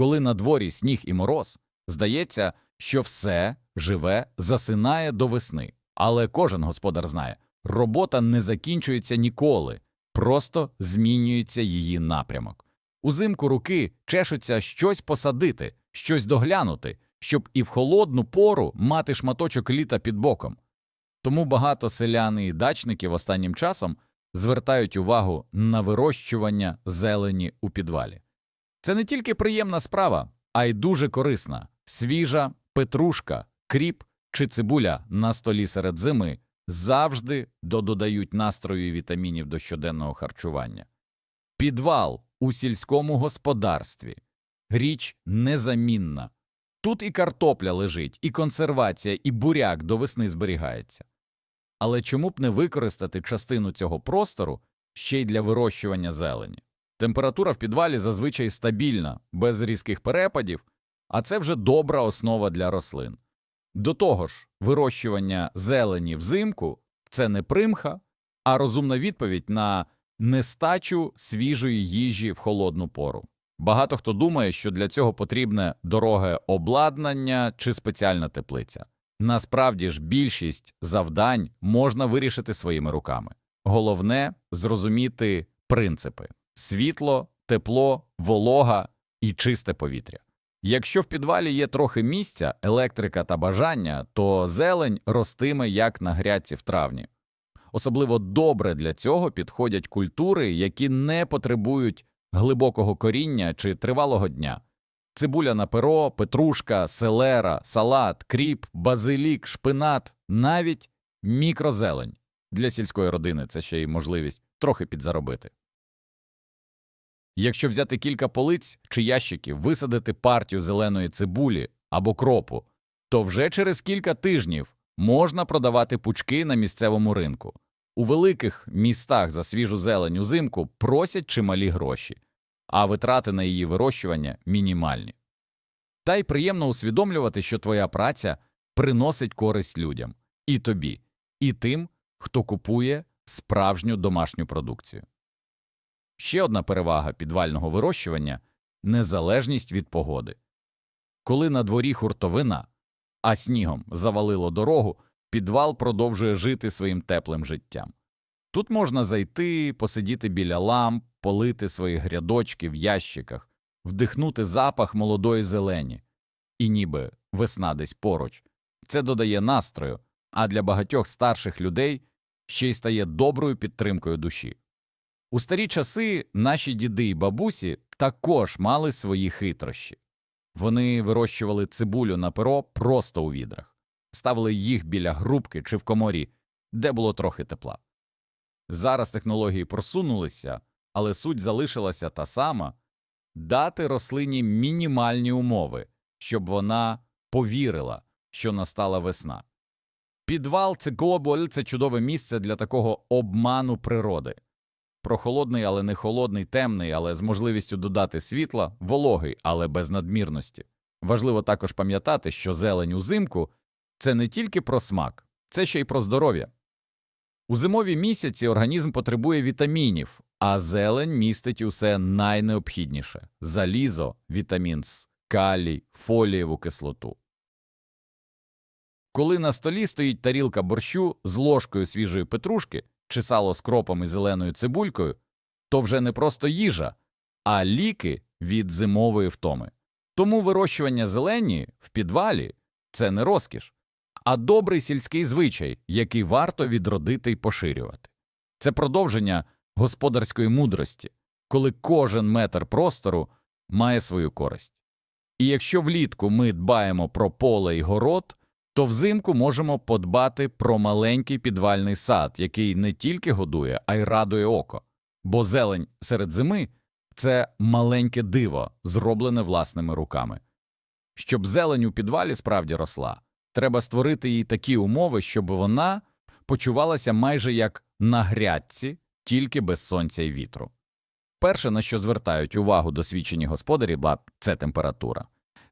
Коли на дворі сніг і мороз, здається, що все живе засинає до весни. Але кожен господар знає, робота не закінчується ніколи, просто змінюється її напрямок. Узимку руки чешуться щось посадити, щось доглянути, щоб і в холодну пору мати шматочок літа під боком. Тому багато селян і дачників останнім часом звертають увагу на вирощування зелені у підвалі. Це не тільки приємна справа, а й дуже корисна. Свіжа петрушка, кріп чи цибуля на столі серед зими завжди додають настрою і вітамінів до щоденного харчування. Підвал у сільському господарстві річ незамінна. Тут і картопля лежить, і консервація, і буряк до весни зберігається. Але чому б не використати частину цього простору ще й для вирощування зелені? Температура в підвалі зазвичай стабільна, без різких перепадів, а це вже добра основа для рослин. До того ж, вирощування зелені взимку це не примха, а розумна відповідь на нестачу свіжої їжі в холодну пору. Багато хто думає, що для цього потрібне дороге обладнання чи спеціальна теплиця. Насправді ж більшість завдань можна вирішити своїми руками. Головне зрозуміти принципи світло, тепло, волога і чисте повітря. Якщо в підвалі є трохи місця, електрика та бажання, то зелень ростиме як на грядці в травні. Особливо добре для цього підходять культури, які не потребують глибокого коріння чи тривалого дня. Цибуля на перо, петрушка, селера, салат, кріп, базилік, шпинат, навіть мікрозелень. Для сільської родини це ще й можливість трохи підзаробити. Якщо взяти кілька полиць чи ящиків, висадити партію зеленої цибулі або кропу, то вже через кілька тижнів можна продавати пучки на місцевому ринку. У великих містах за свіжу зелень узимку просять чималі гроші, а витрати на її вирощування мінімальні. Та й приємно усвідомлювати, що твоя праця приносить користь людям і тобі, і тим, хто купує справжню домашню продукцію. Ще одна перевага підвального вирощування незалежність від погоди. Коли на дворі хуртовина, а снігом завалило дорогу, підвал продовжує жити своїм теплим життям. Тут можна зайти, посидіти біля ламп, полити свої грядочки в ящиках, вдихнути запах молодої зелені, і ніби весна десь поруч. Це додає настрою, а для багатьох старших людей ще й стає доброю підтримкою душі. У старі часи наші діди і бабусі також мали свої хитрощі. Вони вирощували цибулю на перо просто у відрах, ставили їх біля грубки чи в коморі, де було трохи тепла. Зараз технології просунулися, але суть залишилася та сама дати рослині мінімальні умови, щоб вона повірила, що настала весна. Підвал це гоболь це чудове місце для такого обману природи. Прохолодний, але не холодний, темний, але з можливістю додати світла, вологий, але без надмірності. Важливо також пам'ятати, що зелень узимку це не тільки про смак, це ще й про здоров'я. У зимові місяці організм потребує вітамінів, а зелень містить усе найнеобхідніше залізо, вітамін С, калій, фолієву кислоту. Коли на столі стоїть тарілка борщу з ложкою свіжої петрушки чи сало з кропом і зеленою цибулькою, то вже не просто їжа, а ліки від зимової втоми. Тому вирощування зелені в підвалі це не розкіш, а добрий сільський звичай, який варто відродити і поширювати. Це продовження господарської мудрості, коли кожен метр простору має свою користь. І якщо влітку ми дбаємо про поле і город, то взимку можемо подбати про маленький підвальний сад, який не тільки годує, а й радує око. Бо зелень серед зими це маленьке диво, зроблене власними руками. Щоб зелень у підвалі справді росла, треба створити їй такі умови, щоб вона почувалася майже як на грядці, тільки без сонця і вітру. Перше, на що звертають увагу досвідчені господарі, це температура.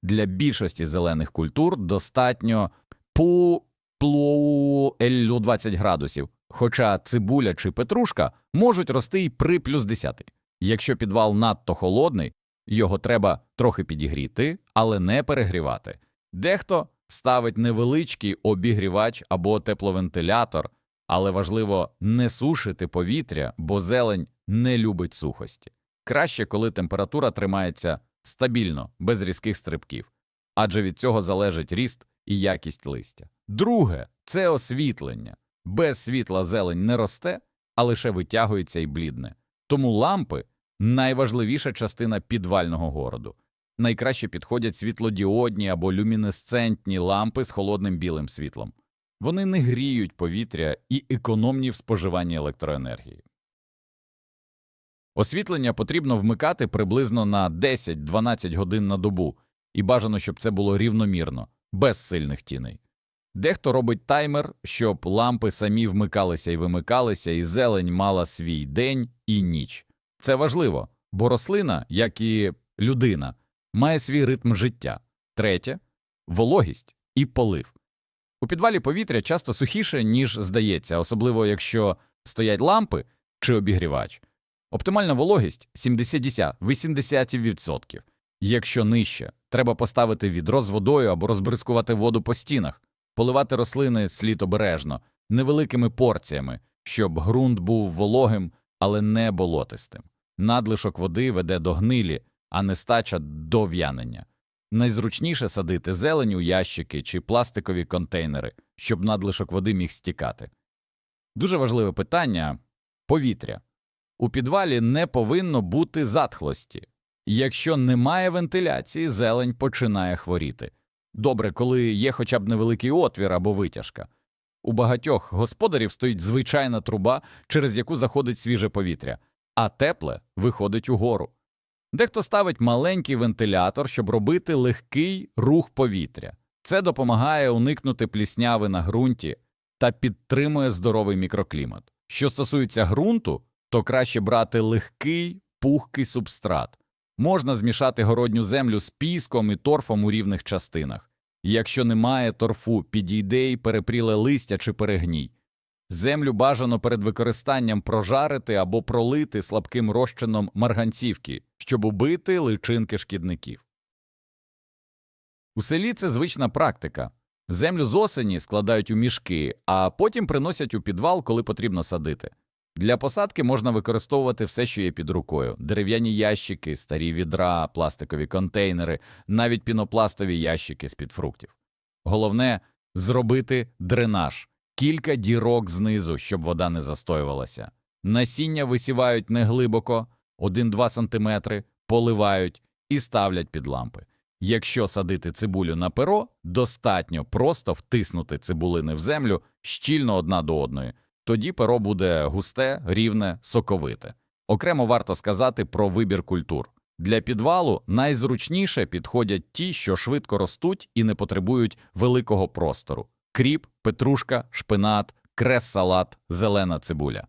Для більшості зелених культур достатньо по плоу 20 градусів, хоча цибуля чи петрушка можуть рости й при плюс 10. Якщо підвал надто холодний, Його треба трохи підігріти, але не перегрівати. Дехто ставить невеличкий обігрівач або тепловентилятор, але важливо не сушити повітря, бо зелень не любить сухості. Краще, коли температура тримається стабільно, без різких стрибків, адже від цього залежить ріст і якість листя. Друге це освітлення. Без світла зелень не росте, а лише витягується і блідне. Тому лампи найважливіша частина підвального городу. Найкраще підходять світлодіодні або люмінесцентні лампи з холодним білим світлом. Вони не гріють повітря і економні в споживанні електроенергії. Освітлення потрібно вмикати приблизно на 10-12 годин на добу, і бажано, щоб це було рівномірно, без сильних тіней. Дехто робить таймер, щоб лампи самі вмикалися і вимикалися, і зелень мала свій день і ніч. Це важливо, бо рослина, як і людина, має свій ритм життя. Третє вологість і полив. У підвалі повітря часто сухіше, ніж здається, особливо якщо стоять лампи чи обігрівач. Оптимальна вологість 70-80%. Якщо нижче, треба поставити відро з водою або розбризкувати воду по стінах, поливати рослини слід обережно, невеликими порціями, щоб ґрунт був вологим, але не болотистим. Надлишок води веде до гнилі, а нестача до в'янення. Найзручніше садити зелень у ящики чи пластикові контейнери, щоб надлишок води міг стікати. Дуже важливе питання повітря. У підвалі не повинно бути затхлості. Якщо немає вентиляції, зелень починає хворіти. Добре, коли є хоча б невеликий отвір або витяжка. У багатьох господарів стоїть звичайна труба, через яку заходить свіже повітря, а тепле виходить угору. Дехто ставить маленький вентилятор, щоб робити легкий рух повітря. Це допомагає уникнути плісняви на ґрунті та підтримує здоровий мікроклімат. Що стосується ґрунту, то краще брати легкий, пухкий субстрат. Можна змішати городню землю з піском і торфом у рівних частинах. Якщо немає торфу, підійде й перепріле листя чи перегній. Землю бажано перед використанням прожарити або пролити слабким розчином марганцівки, щоб убити личинки шкідників. У селі це звична практика. Землю з осені складають у мішки, а потім приносять у підвал, коли потрібно садити. Для посадки можна використовувати все, що є під рукою: дерев'яні ящики, старі відра, пластикові контейнери, навіть пінопластові ящики з під фруктів. Головне зробити дренаж, кілька дірок знизу, щоб вода не застоювалася. Насіння висівають неглибоко, 1-2 см, поливають і ставлять під лампи. Якщо садити цибулю на перо, достатньо просто втиснути цибулини в землю щільно одна до одної. Тоді перо буде густе, рівне, соковите. Окремо варто сказати про вибір культур. Для підвалу найзручніше підходять ті, що швидко ростуть і не потребують великого простору: кріп, петрушка, шпинат, крес-салат, зелена цибуля.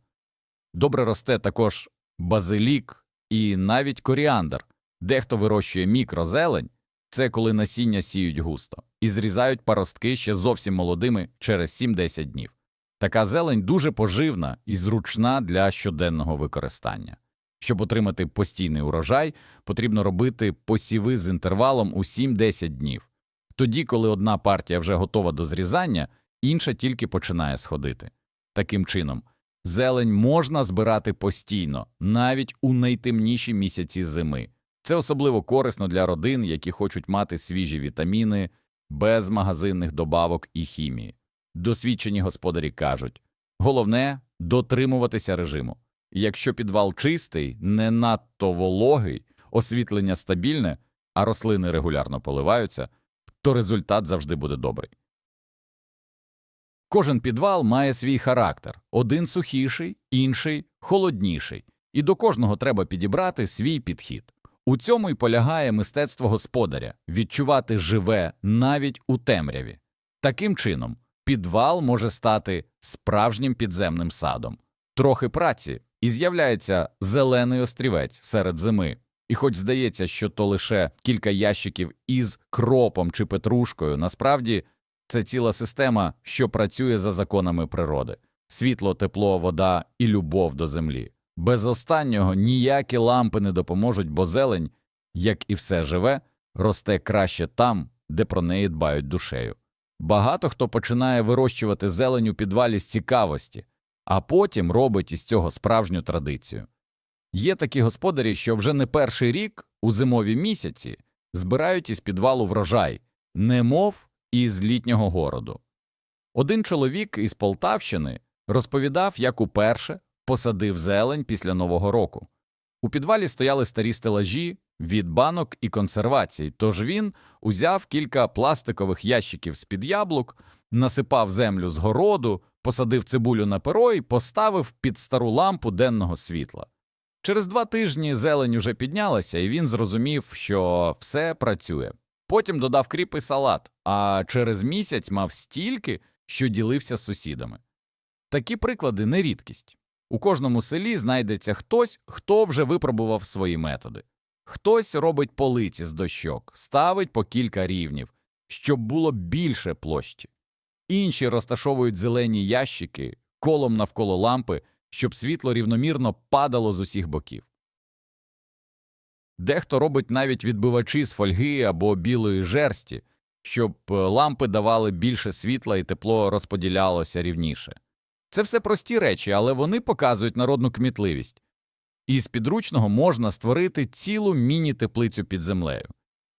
Добре росте також базилік і навіть коріандр. Дехто вирощує мікрозелень, це коли насіння сіють густо, і зрізають паростки ще зовсім молодими через 7-10 днів. Така зелень дуже поживна і зручна для щоденного використання. Щоб отримати постійний урожай, потрібно робити посіви з інтервалом у 7-10 днів. Тоді, коли одна партія вже готова до зрізання, інша тільки починає сходити. Таким чином, зелень можна збирати постійно, навіть у найтемніші місяці зими. Це особливо корисно для родин, які хочуть мати свіжі вітаміни без магазинних добавок і хімії. Досвідчені господарі кажуть головне дотримуватися режиму. Якщо підвал чистий, не надто вологий, освітлення стабільне, а рослини регулярно поливаються, то результат завжди буде добрий. Кожен підвал має свій характер один сухіший, інший холодніший, і до кожного треба підібрати свій підхід. У цьому й полягає мистецтво господаря відчувати живе навіть у темряві. Таким чином, підвал може стати справжнім підземним садом, трохи праці, і з'являється зелений острівець серед зими. І хоч здається, що то лише кілька ящиків із кропом чи петрушкою, насправді це ціла система, що працює за законами природи світло, тепло, вода і любов до землі. Без останнього ніякі лампи не допоможуть, бо зелень як і все живе, росте краще там, де про неї дбають душею. Багато хто починає вирощувати зелень у підвалі з цікавості, а потім робить із цього справжню традицію. Є такі господарі, що вже не перший рік у зимові місяці збирають із підвалу врожай, немов із літнього городу. Один чоловік із Полтавщини розповідав, як уперше посадив зелень після Нового року. У підвалі стояли старі стелажі від банок і консервацій, тож він узяв кілька пластикових ящиків з-під яблук, насипав землю з городу, посадив цибулю на перо і поставив під стару лампу денного світла. Через два тижні зелень уже піднялася, і він зрозумів, що все працює. Потім додав кріп і салат, а через місяць мав стільки, що ділився з сусідами. Такі приклади не рідкість. У кожному селі знайдеться хтось, хто вже випробував свої методи. Хтось робить полиці з дощок, ставить по кілька рівнів, щоб було більше площі. Інші розташовують зелені ящики колом навколо лампи, щоб світло рівномірно падало з усіх боків. Дехто робить навіть відбивачі з фольги або білої жерсті, щоб е, лампи давали більше світла і тепло розподілялося рівніше. Це все прості речі, але вони показують народну кмітливість. Із підручного можна створити цілу міні-теплицю під землею.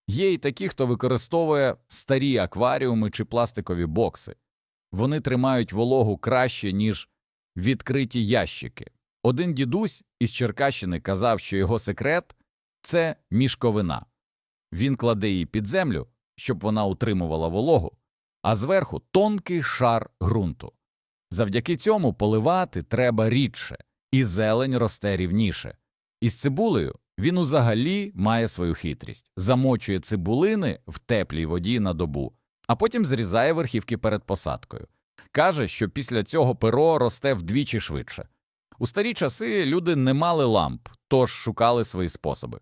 Є й такі, хто використовує старі акваріуми чи пластикові бокси. Вони тримають вологу краще, ніж відкриті ящики. Один дідусь із Черкащини казав, що його секрет це мішковина. Він кладе її під землю, щоб вона утримувала вологу, а зверху тонкий шар ґрунту. Завдяки цьому поливати треба рідше, і зелень росте рівніше. Із цибулею він узагалі має свою хитрість, замочує цибулини в теплій воді на добу, а потім зрізає верхівки перед посадкою. Каже, що після цього перо росте вдвічі швидше. У старі часи люди не мали ламп, тож шукали свої способи.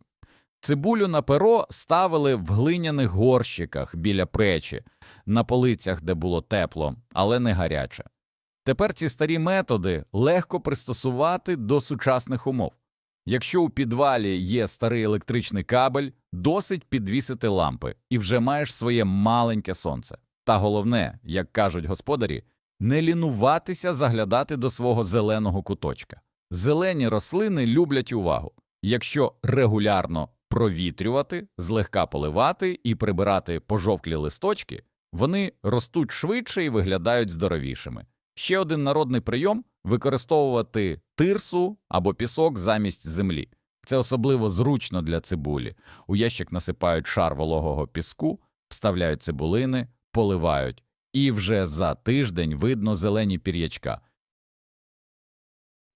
Цибулю на перо ставили в глиняних горщиках біля печі, на полицях, де було тепло, але не гаряче. Тепер ці старі методи легко пристосувати до сучасних умов. Якщо у підвалі є старий електричний кабель, досить підвісити лампи і вже маєш своє маленьке сонце. Та головне, як кажуть господарі, не лінуватися заглядати до свого зеленого куточка. Зелені рослини люблять увагу. Якщо регулярно провітрювати, злегка поливати і прибирати пожовклі листочки, вони ростуть швидше і виглядають здоровішими. Ще один народний прийом використовувати тирсу або пісок замість землі. Це особливо зручно для цибулі. У ящик насипають шар вологого піску, вставляють цибулини, поливають, і вже за тиждень видно зелені пір'ячка.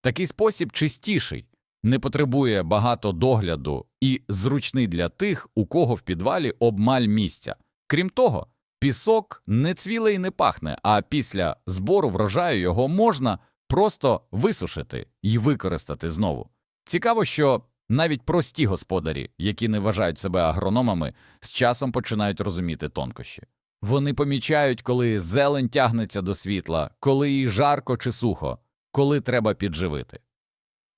Такий спосіб чистіший, не потребує багато догляду і зручний для тих, у кого в підвалі обмаль місця. Крім того, пісок не цвіле і не пахне, а після збору врожаю його можна просто висушити і використати знову. Цікаво, що навіть прості господарі, які не вважають себе агрономами, з часом починають розуміти тонкощі. Вони помічають, коли зелень тягнеться до світла, коли їй жарко чи сухо, коли треба підживити.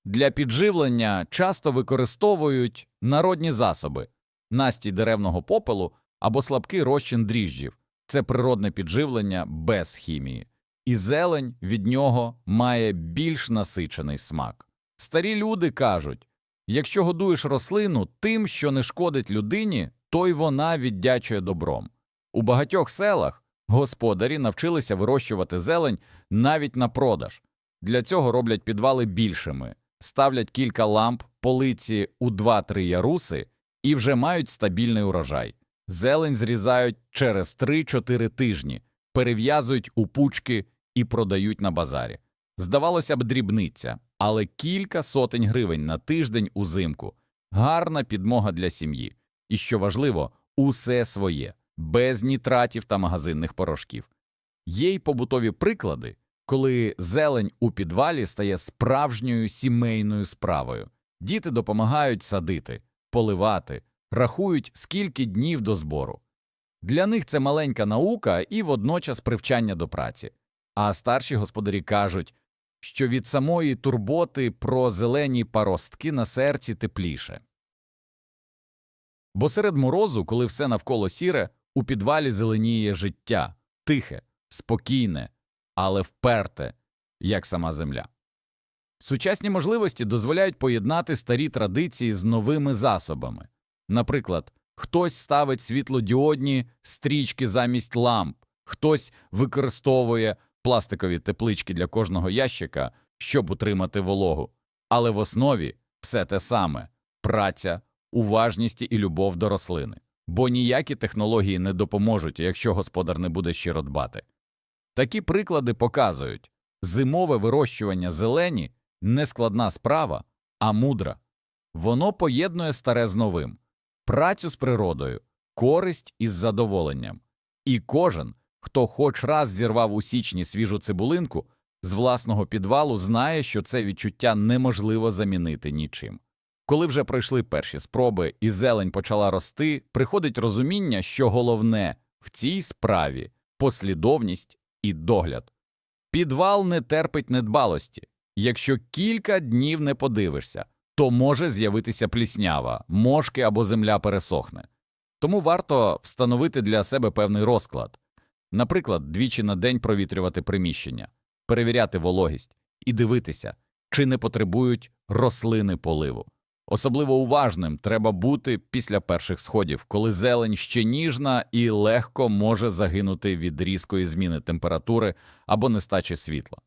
Для підживлення часто використовують народні засоби настій деревного попелу або слабкий розчин дріжджів це природне підживлення без хімії, і зелень від нього має більш насичений смак. Старі люди кажуть якщо годуєш рослину тим, що не шкодить людині, то й вона віддячує добром. У багатьох селах господарі навчилися вирощувати зелень навіть на продаж. Для цього роблять підвали більшими, ставлять кілька ламп, полиці у 2-3 яруси і вже мають стабільний урожай. Зелень зрізають через 3-4 тижні, перев'язують у пучки і продають на базарі. Здавалося б, дрібниця, але кілька сотень гривень на тиждень узимку гарна підмога для сім'ї. І що важливо, усе своє, без нітратів та магазинних порошків. Є й побутові приклади, коли зелень у підвалі стає справжньою сімейною справою. Діти допомагають садити, поливати, рахують, скільки днів до збору. Для них це маленька наука і водночас привчання до праці. А старші господарі кажуть, що від самої турботи про зелені паростки на серці тепліше. Бо серед морозу, коли все навколо сіре, у підвалі зеленіє життя, тихе, спокійне, але вперте, як сама земля. Сучасні можливості дозволяють поєднати старі традиції з новими засобами. Наприклад, хтось ставить світлодіодні стрічки замість ламп, хтось використовує пластикові теплички для кожного ящика, щоб утримати вологу. Але в основі все те саме праця, уважність і любов до рослини. Бо ніякі технології не допоможуть, якщо господар не буде щиро дбати. Такі приклади показують зимове вирощування зелені не складна справа, а мудра. Воно поєднує старе з новим, працю з природою, користь із задоволенням. І кожен, хто хоч раз зірвав у січні свіжу цибулинку з власного підвалу, знає, що це відчуття неможливо замінити нічим. Коли вже пройшли перші спроби і зелень почала рости, приходить розуміння, що головне в цій справі послідовність і догляд. Підвал не терпить недбалості. Якщо кілька днів не подивишся, то може з'явитися пліснява, мошки або земля пересохне. Тому варто встановити для себе певний розклад. Наприклад, двічі на день провітрювати приміщення, перевіряти вологість і дивитися, чи не потребують рослини поливу. Особливо уважним треба бути після перших сходів, коли зелень ще ніжна і легко може загинути від різкої зміни температури або нестачі світла.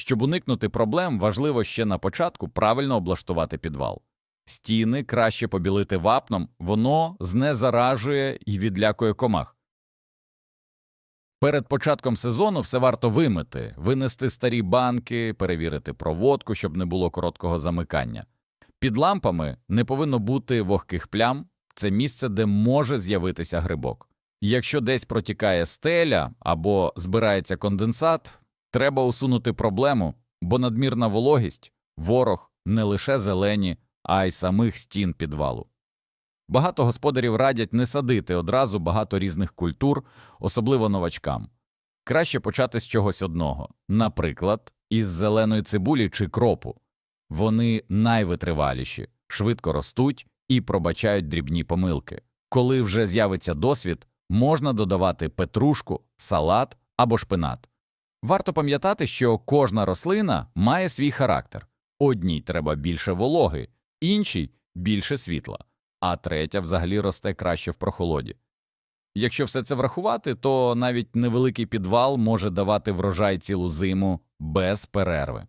Щоб уникнути проблем, важливо ще на початку правильно облаштувати підвал. Стіни краще побілити вапном, воно знезаражує і відлякує комах. Перед початком сезону все варто вимити, винести старі банки, перевірити проводку, щоб не було короткого замикання. Під лампами не повинно бути вогких плям, це місце, де може з'явитися грибок. Якщо десь протікає стеля або збирається конденсат, треба усунути проблему, бо надмірна вологість ворог не лише зелені, а й самих стін підвалу. Багато господарів радять не садити одразу багато різних культур, особливо новачкам. Краще почати з чогось одного, наприклад, із зеленої цибулі чи кропу. Вони найвитриваліші, швидко ростуть і пробачають дрібні помилки. Коли вже з'явиться досвід, можна додавати петрушку, салат або шпинат. Варто пам'ятати, що кожна рослина має свій характер. Одній треба більше вологи, іншій більше світла, а третя взагалі росте краще в прохолоді. Якщо все це врахувати, то навіть невеликий підвал може давати врожай цілу зиму без перерви.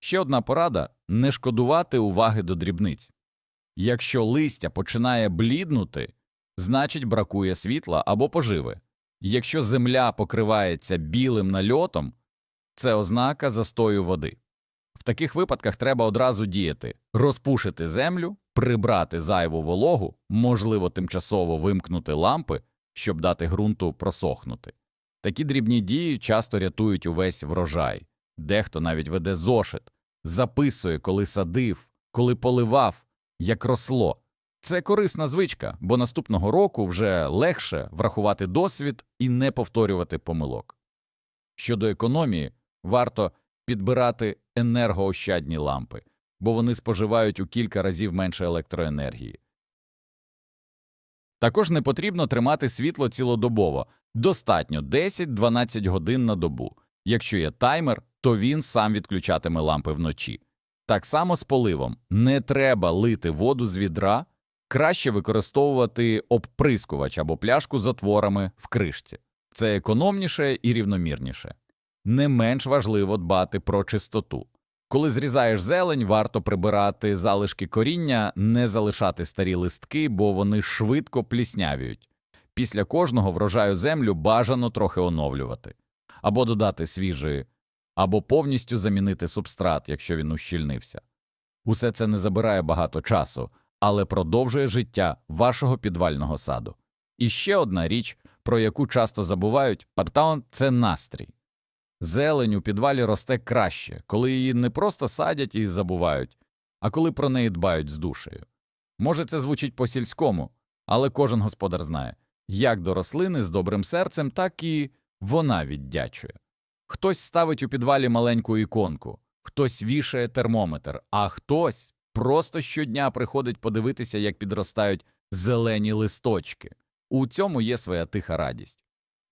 Ще одна порада не шкодувати уваги до дрібниць. Якщо листя починає бліднути, значить бракує світла або поживи. Якщо земля покривається білим нальотом, це ознака застою води. В таких випадках треба одразу діяти розпушити землю, прибрати зайву вологу, можливо, тимчасово вимкнути лампи, щоб дати ґрунту просохнути. Такі дрібні дії часто рятують увесь врожай, дехто навіть веде зошит, записує, коли садив, коли поливав, як росло. Це корисна звичка, бо наступного року вже легше врахувати досвід і не повторювати помилок. Щодо економії, варто підбирати енергоощадні лампи, бо вони споживають у кілька разів менше електроенергії. Також не потрібно тримати світло цілодобово, достатньо 10-12 годин на добу. Якщо є таймер, то він сам відключатиме лампи вночі. Так само з поливом не треба лити воду з відра, краще використовувати обприскувач або пляшку з отворами в кришці. Це економніше і рівномірніше. Не менш важливо дбати про чистоту. Коли зрізаєш зелень, варто прибирати залишки коріння, не залишати старі листки, бо вони швидко пліснявіють. Після кожного врожаю землю бажано трохи оновлювати, або додати свіжої, або повністю замінити субстрат, якщо він ущільнився. Усе це не забирає багато часу, але продовжує життя вашого підвального саду. І ще одна річ, про яку часто забувають, партаун це настрій. Зелень у підвалі росте краще, коли її не просто садять і забувають, а коли про неї дбають з душею. Може, це звучить по сільському, але кожен господар знає, як до рослини з добрим серцем, так і вона віддячує. Хтось ставить у підвалі маленьку іконку, хтось вішає термометр, а хтось просто щодня приходить подивитися, як підростають зелені листочки. У цьому є своя тиха радість.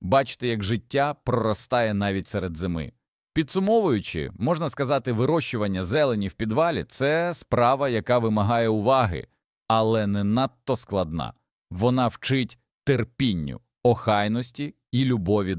Бачите, як життя проростає навіть серед зими. Підсумовуючи, можна сказати, вирощування зелені в підвалі це справа, яка вимагає уваги, але не надто складна. Вона вчить терпінню, охайності і любові до